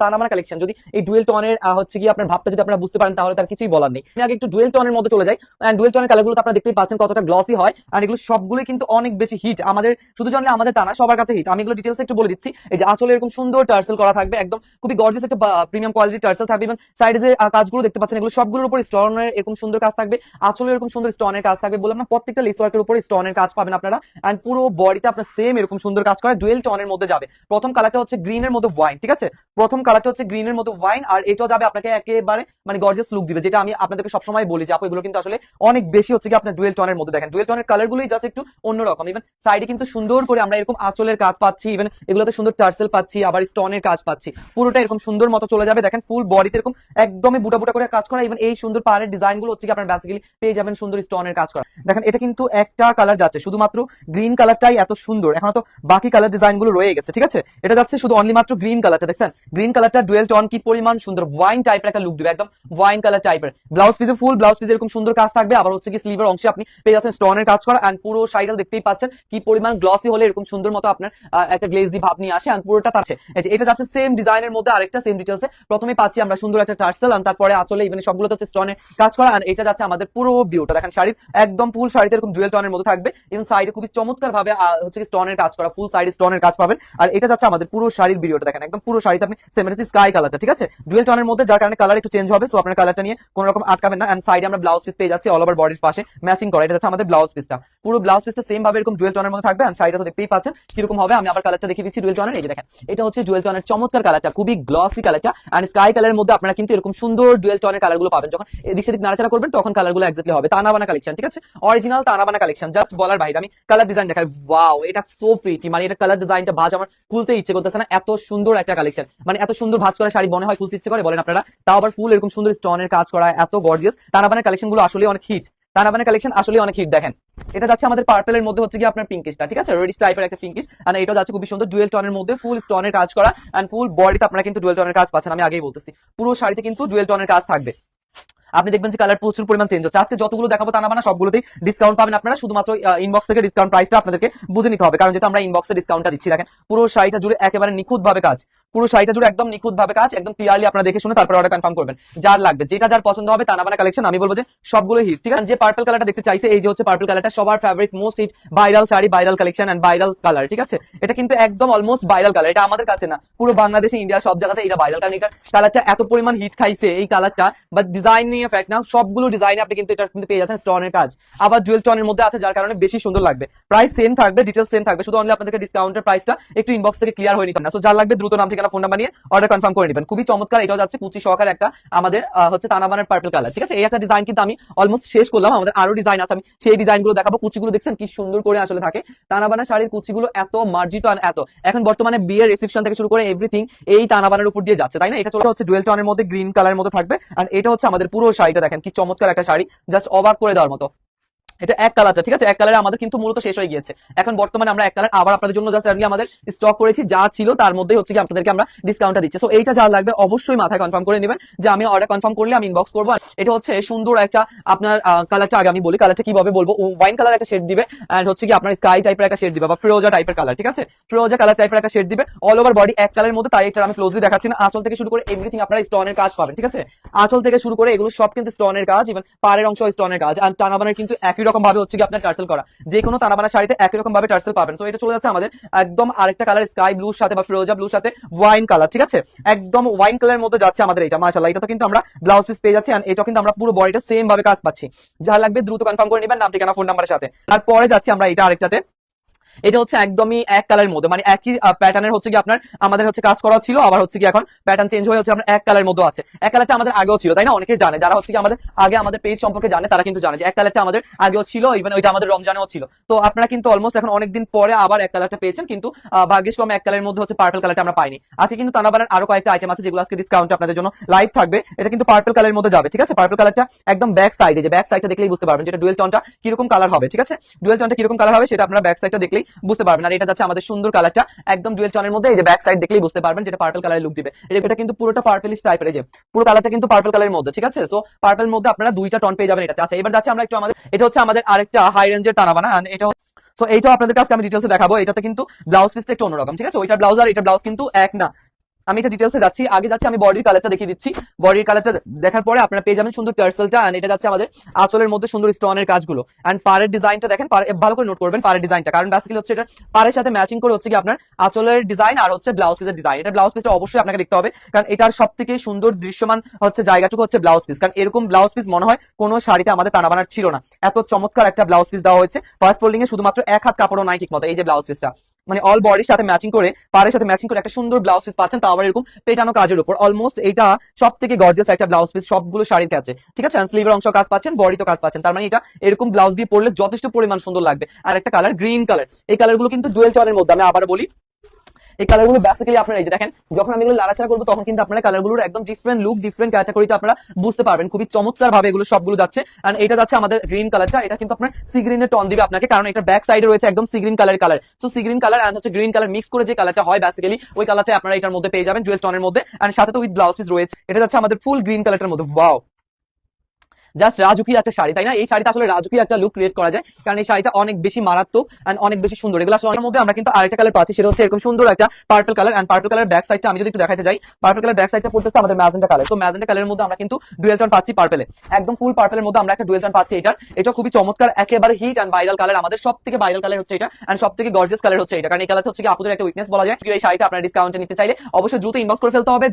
তানামানা collection যদি এই dual টোনের হচ্ছে কি আপনার ভাবটা যদি আপনারা বুঝতে পারেন, তাহলে তার কিছুই বলার নেই। আমি আগে একটু ডুয়েল টোনের মধ্যে চলে যাই। ডুয়েল টোনের কালারগুলো আপনারা দেখতেই পাচ্ছেন কতটা গ্লসি হয়, আর এগুলো কিন্তু অনেক বেশি হিট আমাদের, শুধু জানলে আমাদের সবার কাছে হিট আমি এগুলো ডিটেলস একটু বলে দিচ্ছি। এই যে আসলে এরকম সুন্দর টার্সেল করা থাকবে, একদম খুবই গর্জিয়াস একটা প্রিমিয়াম টার্সেল থাকবে। এবং সাইডে যে কাজগুলো দেখতে পাচ্ছেন, এগুলো সবগুলোর উপর স্টোনের এরকম সুন্দর কাজ থাকবে। আসলে এরকম সুন্দর স্টোনের কাজ থাকবে বললাম না প্রত্যেকটা উপর স্টোনের কাজ পাবেন আপনারা। এন্ড পুরো বডিতে আপনার সেম এরকম সুন্দর কাজ করা ডুয়েল টোনের মধ্যে যাবে। প্রথম কালারটা হচ্ছে গ্রিনের মধ্যে ওয়াইন ঠিক আছে? প্রথম কালারটা হচ্ছে গ্রিনের মতো ওয়াইন আর এটাও যাবে আপনাকে একেবারে মানে গর্জিয়াস লুক দিবে, যেটা আমি আপনাদেরকে সবসময় বলি যে, আপু, এগুলো কিন্তু আসলে অনেক বেশি হচ্ছে কি আপনার ডুয়েল টোনের মধ্যে। দেখেন ডুয়েল টোনের কালার গুলোই জাস্ট একটু অন্যরকম। ইভেন সাইডে কিন্তু সুন্দর করে আমরা এরকম আঁচলের কাজ পাচ্ছি ইভেন এগুলোতে সুন্দর টার্সেল পাচ্ছি, আবার স্টোনের কাজ পাচ্ছি। পুরোটা এরকম সুন্দর মতো চলে যাবে। দেখেন ফুল বডিতে এরকম একদমই বুটা বুটা করে কাজ করা ইভেন এই সুন্দর পাড়ের ডিজাইনগুলো হচ্ছে কি আপনার বেসিক্যালি পেয়ে যাবেন সুন্দর স্টোনের কাজ করা। দেখেন, এটা কিন্তু একটা কালার যাচ্ছে, শুধুমাত্র গ্রিন কালারটাই এত সুন্দর। এখন তো বাকি কালার ডিজাইনগুলো রয়ে গেছে, ঠিক আছে? এটা যাচ্ছে শুধু অনলি মাত্র গ্রিন কালারটা দেখছেন? গ্রিন কালারটা ডুয়েল টোন কি পরিমাণ সুন্দর? ওয়াইন টাইপের একটা লুক দিবে, একদম ওয়াইন কালার টাইপের ব্লাউজ পিসে ফুল ব্লাউজ পিসে এরকম সুন্দর কাজ থাকবে, আবার হচ্ছে কি স্লিভের অংশে আপনি পেয়ে যাচ্ছেন স্টোনের কাজ করা এন্ড পুরো শাড়িটা দেখতেই পাচ্ছেন কি পরিমাণ গ্লসি হলে এরকম সুন্দর মতো আপনার একটা গ্লেজি ভাব নিয়ে আসে এন্ড পুরোটা আছে এটা যাচ্ছে সেম ডিজাইনের মধ্যে আরেকটা সেম ডিটেলসে প্রথমে পাচ্ছি আমরা সুন্দর একটা টার্সেল আর তারপরে আচলে ইভেন সবগুলো হচ্ছে স্টোনের কাজ করা আর এটা যাচ্ছে আমাদের পুরো ভিউটা দেখেন শাড়ির একদম ফুল শাড়িতে এরকম ডুয়েল টোনের মধ্যে থাকবে এবং সাইডে খুবই চমৎকার ভাবে হচ্ছে কি স্টোনের কাজ করা ফুল সাইডে স্টোনের কাজ পাবেন। আর এটা যাচ্ছে আমাদের পুরো শাড়ির ভিডিওটা দেখেন, একদম পুরো শাড়িতে আপনি সেম স্কাই কালারটা ঠিক আছে? ডুয়েল মধ্যে যার কারণে কালার একটু চেঞ্জ হবে সো আপনার কালারটা নিয়ে কোনো রকম আটকাবেন না। এন্ড সাইডে আমরা ব্লাউজ পিস পেয়ে যাচ্ছি অল ওভার বডির পাশে ম্যাচিং করা। এটা যাচ্ছে আমাদের ব্লাউজ পিসটা পুরো ব্লাউজ পিসটা সেম ভাবে এরকম মধ্যে থাকবে শাড়িটা তো দেখতেই পাচ্ছেন কীরকম হবে। আমি আবার কালারটা দেখিয়ে দিচ্ছি ডুয়েল এই দেখেন, এটা হচ্ছে চমৎকার কালারটা খুবই গ্লসি কালারটা এন্ড স্কাই কালারের মধ্যে আপনারা কিন্তু এরকম সুন্দর ডুয়েল কালারগুলো পাবেন। যখন এদিক সেদিক নাড়াচাড়া করবেন, তখন কালারগুলো এক্স্যাক্টলি হবে। তানাবানা কালেকশন ঠিক আছে? অরিজিনাল তানাবানা কালেকশন জাস্ট বলার বাইরে। আমি কালার ডিজাইন দেখাই। ওয়াও এটা সো প্রিটি মানে এটা কালার ডিজাইনটা ভাজ আমার খুলতে ইচ্ছে করতেছে না। এত সুন্দর একটা কালেকশন মানে এত সুন্দর ভাজ করা শাড়ি মনে হয় খুলতে ইচ্ছে করে, বলেন আপনারা। তাও আবার ফুল এরকম সুন্দর স্টোনের কাজ করা, এত গর্জিয়াস তানাবানের কালেকশনগুলো আসলে অনেক হিট তানাবানের কালেকশন আসলে অনেক হিট দেখেন। এটা যাচ্ছে আমাদের পার্পেলের মধ্যে হচ্ছে কি আপনার পিঙ্কিশটা ঠিক আছে? রেডিশ টাইপের একটা পিঙ্কিশ আর এটা যাচ্ছে খুবই সুন্দর ডুয়েল টোনের মধ্যে ফুল স্টোনের কাজ করা। এন্ড ফুল বডিতে আপনারা কিন্তু ডুয়েল টোনের কাজ পাচ্ছেন। আমি আগেই বলতেছি। পুরো শাড়িতে কিন্তু ডুয়েল টোনের কাজ থাকবে। আপনি দেখবেন যে কালার প্রচুর পরিমাণ চেঞ্জ হচ্ছে। আজকে যতগুলো দেখাবো তা না সবগুলোতেই ডিসকাউন্ট পাবেন আপনারা। শুধুমাত্র ইনবক্স থেকে ডিসকাউন্ট প্রাইসটা আপনাদেরকে বুঝে নিতে হবে। কারণ যেহেতু আমরা ইনবক্সে ডিসকাউন্টটা দিচ্ছি, দেখেন। পুরো শাড়িটা জুড়ে একেবারে নিখুঁত ভাবে কাজ। পুরো শাড়িটা জুড়ে একদম নিখুঁত ভাবে কাজ, একদম ক্লিয়ারলি আপনারা দেখে শুনে তারপরে অর্ডার কনফার্ম করবেন। যার লাগবে, যেটা যার পছন্দ হবে তা না কালেকশন আমি বলব যে সবগুলো হিট ঠিক আছে? যে পার্পল কালারটা দেখতে চাইছে, এই যে হচ্ছে পার্পল কালারটা সবার favourite most hit viral sari viral collection and viral colour ঠিক আছে? এটা কিন্তু একদম অলমোস্ট ভাইরাল কালার এটা আমাদের কাছে না। পুরো বাংলাদেশে, ইন্ডিয়া, সব জায়গাতে এটা ভাইরাল কারণ এটা কালারটা এত পরিমাণ হিট খাইছে এই কালারটা বাট ডিজাইন নিয়ে ফ্যাক্ট না সবগুলো ডিজাইনে আপনি কিন্তু এটা কিন্তু পেয়ে যাচ্ছেন স্টোনের কাজ। আবার ডুয়েল টোনের মধ্যে আছে, যার কারণে বেশি সুন্দর লাগবে। প্রাইস সেম থাকবে ডিটেলস সেম থাকবে, শুধু অনলি আপনাদেরকে ডিসকাউন্টের প্রাইসটা একটু ইনবক্স থেকে ক্লিয়ার হয়ে নিতে না সো যার লাগবে দ্রুত নাম ঠিকানা ফোন নাম্বার নিয়ে অর্ডার কনফার্ম করে নেবেন। খুবই চমৎকার এটাও যাচ্ছে, কুচি সহকারে একটা আমাদের হচ্ছে তানাবানের পার্পল কালার ঠিক আছে? এই একটা ডিজাইন কিন্তু আমি অলমোস্ট শেষ করলাম। আমাদের আরও ডিজাইন আছে, আমি সেই ডিজাইনগুলো দেখাবো। কুচিগুলো দেখছেন কি সুন্দর করে আসলে থাকে। তানাবানা শাড়ির কুচিগুলো এত মার্জিত আর এত। এখন বর্তমানে বিয়ের রিসেপশন থেকে শুরু করে এভরিথিং এই তানাবানের উপর দিয়ে যাচ্ছে, তাই না? এটা চলে হচ্ছে ডুয়েল টোনের মধ্যে গ্রিন কালারের মধ্যে থাকবে। আর এটা হচ্ছে আমাদের পুরো শাড়িটা, দেখেন কি চমৎকার একটা শাড়ি জাস্ট অবাক করে দেওয়ার মতো। এটা এক কালারটা ঠিক আছে? এক কালারে আমাদের কিন্তু মূলত শেষ হয়ে গিয়েছে। এখন বর্তমানে আমরা এক কালার আবার আপনাদের জন্য জাস্ট আমাদের স্টক করেছি, যা ছিল তার মধ্যে হচ্ছে কি আপনাদেরকে আমরা ডিসকাউন্টটা দিচ্ছি। সো এইটা যা লাগবে অবশ্যই মাথায় কনফার্ম করে নেবেন যে আমি অর্ডার কনফার্ম করলে আমি ইনবক্স করব। এটা হচ্ছে সুন্দর একটা আপনার কালারটা আগে আমি বলি কালারটা কীভাবে বলব? ওয়াইন কালার একটা শেড দিবে এন্ড হচ্ছে কি আপনার স্কাই টাইপের একটা শেড দিবে বা ফিরোজা টাইপের কালার ঠিক আছে? ফিরোজা কালার টাইপের একটা শেড দিবে। অল ওভার বডি এক কালারের মধ্যে, তাই এটা আমি ক্লোজলি দেখাচ্ছি না। আঁচল থেকে শুরু করে এভরিথিং আপনারা স্টোনের কাজ পাবেন, ঠিক আছে? আঁচল থেকে শুরু করে এগুলো সব কিন্তু স্টোনের কাজ ইভেন পাড়ের অংশ স্টোনের কাজ। আর টানাবানের কিন্তু একই রকম ভাবে হচ্ছে আপনার টার্সেল করা। যে কোনো তানাবানা শাড়িতে একই রকম ভাবে টার্সেল পাবেন। তো এটা চলে যাচ্ছে আমাদের একদম আরেকটা কালার স্কাই ব্লুর সাথে বা ফিরোজা ব্লুর সাথে ওয়াইন কালার ঠিক আছে? একদম ওয়াইন কালারের মধ্যে যাচ্ছে আমাদের এটা, মাশাআল্লাহ। এটা তো কিন্তু আমরা ব্লাউজ পিস পেয়ে যাচ্ছি এটা কিন্তু আমরা পুরো বডিটা সেম ভাবে কাজ পাচ্ছি। যা লাগবে দ্রুত কনফার্ম করে নেবেন, নাম, ঠিকানা ফোন নাম্বারের সাথে। তারপরে যাচ্ছি আমরা এটা আরেকটাতে। এটা হচ্ছে একদমই এক কালারের মধ্যে মানে একই প্যাটার্নের হচ্ছে কি আপনার, আমাদের হচ্ছে কাজ করা ছিল, আবার হচ্ছে কি এখন প্যাটার্ন চেঞ্জ হয়ে হচ্ছে আপনার এক কালারের মধ্যে আছে। এক কালারটা আমাদের আগেও ছিল, তাই না? অনেকেই জানে, যারা হচ্ছে কি আমাদের আগে আমাদের পেজ সম্পর্কে জানে, তারা কিন্তু জানে যে এক কালারটা আমাদের আগেও ছিল ইভেন ওইটা আমাদের রমজানেও ছিল। তো আপনারা কিন্তু অলমোস্ট এখন অনেকদিন পরে আবার এক কালারটা পেয়েছেন, কিন্তু কম এক কালারের মধ্যে হচ্ছে পার্পল কালারটা আমরা পাইনি। আজকে কিন্তু তানাবানের আরও কয়েকটা আইটেম আছে, যেগুলো আজকে ডিসকাউন্ট আপনাদের জন্য লাইভ থাকবে। এটা কিন্তু পার্পল কালারের মধ্যে যাবে, ঠিক আছে? পার্পল কালারটা একদম ব্যাক সাইডে যে ব্যাক সাইডটা দেখলেই বুঝতে পারবেন যেটা ডুয়েল টোনটা কীরকম কালার হবে, ঠিক আছে? ডুয়েল টনটা কীরকম কালার হবে, সেটা আপনারা ব্যাক সাইডটা দেখলেই বুঝতে পারবেন। আর এটা যাচ্ছে আমাদের সুন্দর কালারটা। একদম ডুয়েল টনের মধ্যে এই যে ব্যাক সাইড দেখলেই বুঝতে পারবেন যেটা পার্পল কালারের লুক দিবে। এটা কিন্তু পুরোটা পার্পলিশ টাইপের এই যে পুরো কালারটা কিন্তু পার্পল কালারের মধ্যে, ঠিক আছে? সো পার্পল মধ্যে আপনারা দুইটা টন পেয়ে যাবেন এটাতে। আচ্ছা এবার যাচ্ছে আমরা একটু আমাদের এটা হচ্ছে আমাদের আরেকটা হাই রেঞ্জের টানাবানা। এটা সো এইটাও আপনাদের কাছে আমি ডিটেলসে দেখাবো। এটাতে কিন্তু ব্লাউজ পিসটা একটু অন্যরকম, ঠিক আছে? ওইটা ব্লাউজ আর এটা ব্লাউজ কিন্তু এক না। আমি এটা ডিটেলসে যাচ্ছি, আগে যাচ্ছি, আমি বডির কালারটা দেখিয়ে দিচ্ছি। বডির কালারটা দেখার পরে আপনারা পেয়ে যাবেন সুন্দর টার্সেলটা এন্ড এটা যাচ্ছে আমাদের আঁচলের মধ্যে সুন্দর স্টোনের কাজগুলো। এন্ড পাড়ের ডিজাইনটা দেখেন ভালো করে নোট করবেন পাড়ের ডিজাইনটা কারণ বেসিক্যালি হচ্ছে এটা পাড়ের সাথে ম্যাচিং করে হচ্ছে কি আপনার আঁচলের ডিজাইন আর হচ্ছে ব্লাউজ পিসের ডিজাইন এটা ব্লাউজ পিসটা অবশ্যই আপনাকে দেখতে হবে, কারণ এটার সব থেকে সুন্দর দৃশ্যমান হচ্ছে জায়গাটুকু হচ্ছে ব্লাউজ পিস কারণ এরকম ব্লাউজ পিস মনে হয় কোনো শাড়িতে আমাদের টানা বানার ছিল না। এত চমৎকার একটা ব্লাউজ পিস দেওয়া হয়েছে। ফার্স্ট ফোল্ডিং এ শুধুমাত্র এক হাত কাপড়ও নাই ঠিক মতো এই যে ব্লাউজ পিসটা মানে অল বডির সাথে ম্যাচিং করে পাড়ের সাথে ম্যাচিং করে একটা সুন্দর ব্লাউজ পিস পাচ্ছেন, তাও আবার এরকম পেটানো কাজের উপর। অলমোস্ট এটা সব থেকে গর্জিয়াস একটা ব্লাউজ পিস সবগুলো শাড়ির কাছে ঠিক আছে? স্লিভের অংশ কাজ পাচ্ছেন বডি তো কাজ পাচ্ছেন। তার মানে এটা এরকম ব্লাউজ দিয়ে পরলে যথেষ্ট পরিমাণ সুন্দর লাগবে। আর একটা কালার গ্রিন কালার এই কালারগুলো কিন্তু ডুয়েল চলের মধ্যে, আমি আবার বলি এই কালারগুলো বেসিক্যালি আপনারা এই যে দেখেন, যখন আমি এগুলো লাড়াচাড়া করব, তখন কিন্তু আপনারা কালারগুলোর একদম ডিফারেন্ট লুক ডিফারেন্ট ক্যাটাগরিতে আপনারা বুঝতে পারবেন। খুবই চমৎকার ভাবে এগুলো সবগুলো যাচ্ছে। আর এটা যাচ্ছে আমাদের গ্রিন কালারটা এটা কিন্তু আপনার সি গ্রিনের টন দিবে আপনাকে, কারণ এটা ব্যাক সাইডে রয়েছে একদম sea green colour colour so sea green colour and হচ্ছে গ্রিন কালার মিক্স করে যে কালারটা হয় বেসিক্যালি ওই কালারটা আপনারা এটার মধ্যে পেয়ে যাবেন জুয়েল টনের মধ্যে। আর সাথে তো উইথ ব্লাউজ পিস রয়েছে। এটা যাচ্ছে আমাদের ফুল গ্রিন কালারটার মধ্যে। ওয়াও জাস্ট রাজুকি একটা শাড়ি, তাই না? এই শাড়িটা আসলে রাজুকি একটা লুক ক্রিয়েট করা যায়। কারণ এই শাড়িটা অনেক বেশি মারাত্মক এন্ড অনেক বেশি সুন্দর। এগুলো আসলে মধ্যে আমরা কিন্তু আরেকটা কালার পাচ্ছি, সেটা হচ্ছে এরকম সুন্দর একটা purple colour and purple colour back সাইডটা আমি যদি একটু দেখাতে যাই পার্পল কালার ব্যাক সাইডটা পড়তেছে আমাদের ম্যাজেন্টা কালার তো ম্যাজেন্টা কালারের মধ্যে আমরা কিন্তু ডুয়েল টোন পাচ্ছি পার্পলে একদম ফুল পার্পলের মধ্যে আমরা একটা ডুয়েল টোন পাচ্ছি এটা এটা খুবই চমৎকার, একেবারে হিট এন্ড ভাইরাল কালার আমাদের সব থেকে ভাইরাল কালার হচ্ছে এটা এন্ড সব থেকে গর্জিয়াস কালার হচ্ছে এটা। কারণ এই কালার হচ্ছে কি, আপনাদের একটা উইকনেস বলা যায়। এই শাড়িটা আপনারা ডিসকাউন্টে নিতে চাইলে অবশ্যই দ্রুত ইনবক্স করে ফেলতে হবে।